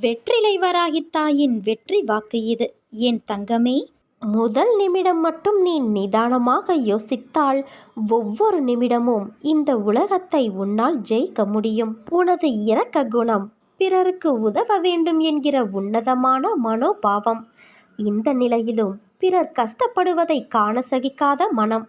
வெற்றிலை வராகித் தாயின் வெற்றி வாக்கு இது. என் தங்கமே? முதல் நிமிடம் மட்டும் நீ நிதானமாக யோசித்தால் ஒவ்வொரு நிமிடமும் இந்த உலகத்தை உன்னால் ஜெயிக்க முடியும். உனது இரக்க குணம் பிறருக்கு உதவ வேண்டும் என்கிற உன்னதமான மனோபாவம். இந்த நிலையிலும் பிறர் கஷ்டப்படுவதை காண சகிக்காத மனம்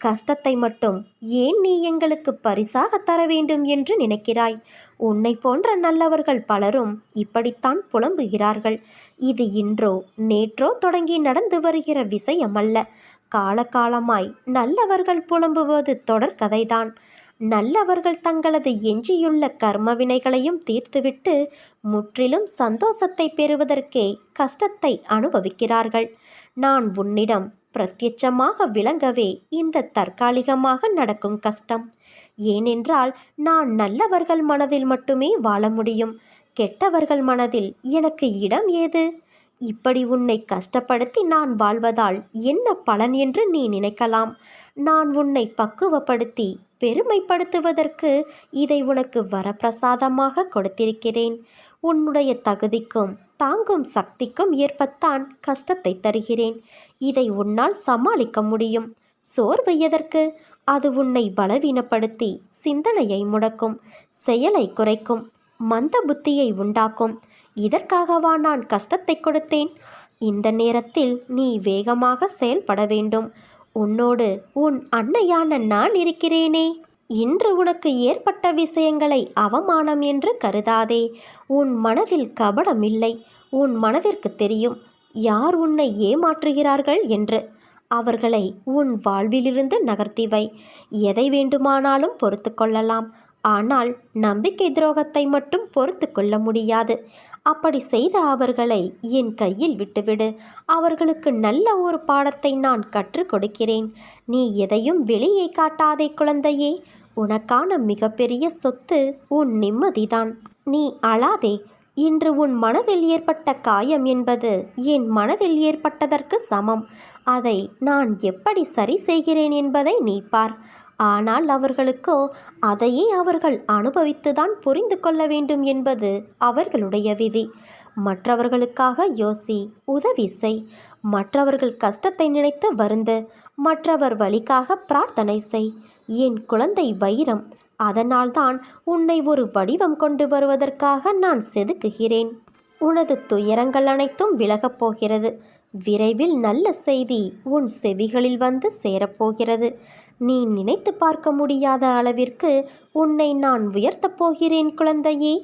கஷ்டத்தை மட்டும் ஏன் நீ எங்களுக்கு பரிசாக தர வேண்டும் என்று நினைக்கிறாய்? உன்னை போன்ற நல்லவர்கள் பலரும் இப்படித்தான் புலம்புகிறார்கள். இது இன்றோ நேற்றோ தொடங்கி நடந்து வருகிற விஷயமல்ல காலகாலமாய் நல்லவர்கள் புலம்புவது தொடர்கதைதான் நல்லவர்கள் தங்களது எஞ்சியுள்ள கர்ம வினைகளையும் தீர்த்துவிட்டு முற்றிலும் சந்தோஷத்தை பெறுவதற்கே கஷ்டத்தை அனுபவிக்கிறார்கள். நான் உன்னிடம் பிரத்யட்சமாக விளங்கவே இந்த தற்காலிகமாக நடக்கும் கஷ்டம். ஏனென்றால் நான் நல்லவர்கள் மனதில் மட்டுமே வாழ முடியும். கெட்டவர்கள் மனதில் எனக்கு இடம் ஏது? இப்படி உன்னை கஷ்டப்படுத்தி நான் வாழ்வதால் என்ன பலன் என்று நீ நினைக்கலாம். நான் உன்னை பக்குவப்படுத்தி பெருமைப்படுத்துவதற்கு இதை உனக்கு வரப்பிரசாதமாக கொடுத்திருக்கிறேன். உன்னுடைய தகுதிக்கும் தாங்கும் சக்திக்கும் ஏற்பத்தான் கஷ்டத்தை தருகிறேன். இதை உன்னால் சமாளிக்க முடியும். சோர்வு எதற்கு? அது உன்னை பலவீனப்படுத்தி சிந்தனையை முடக்கும் செயலை குறைக்கும் மந்த புத்தியை உண்டாக்கும். இதற்காகவா நான் கஷ்டத்தை கொடுத்தேன்? இந்த நேரத்தில் நீ வேகமாக செயல்பட வேண்டும். உன்னோடு உன் அன்னையான நான் இருக்கிறேனே. இன்று உனக்கு ஏற்பட்ட விஷயங்களை அவமானம் என்று கருதாதே. உன் மனதில் கபடம் இல்லை உன் மனதிற்கு தெரியும் யார் உன்னை ஏமாற்றுகிறார்கள் என்று. அவர்களை உன் வாழ்விலிருந்து நகர்த்திவை எதை வேண்டுமானாலும் பொறுத்து கொள்ளலாம். ஆனால் நம்பிக்கை துரோகத்தை மட்டும் பொறுத்து கொள்ள முடியாது. அப்படி செய்த அவர்களை என் கையில் விட்டுவிடு. அவர்களுக்கு நல்ல ஒரு பாடத்தை நான் கற்றுக் கொடுக்கிறேன். நீ எதையும் வெளியே காட்டாதே குழந்தையே. உனக்கான மிகப்பெரிய சொத்து உன் நிம்மதிதான். நீ அழாதே. இன்று உன் மனதில் ஏற்பட்ட காயம் என்பது என் மனதில் ஏற்பட்டதற்கு சமம். அதை நான் எப்படி சரி செய்கிறேன் என்பதை நீ பார். ஆனால் அவர்களுக்கோ அதையே அவர்கள் அனுபவித்துதான் புரிந்து கொள்ள வேண்டும் என்பது அவர்களுடைய விதி. மற்றவர்களுக்காக யோசி உதவி செய். மற்றவர்கள் கஷ்டத்தை நினைத்து வருந்து மற்றவர் வழிக்காக பிரார்த்தனை செய். என் குழந்தை வைரம் அதனால்தான் உன்னை ஒரு வடிவம் கொண்டு வருவதற்காக நான் செதுக்குகிறேன். உனது துயரங்கள் அனைத்தும் விலகப் போகிறது. விரைவில் நல்ல செய்தி உன் செவிகளில் வந்து சேரப்போகிறது நீ நினைத்து பார்க்க முடியாத அளவிற்கு உன்னை நான் உயர்த்தப் போகிறேன் குழந்தையே.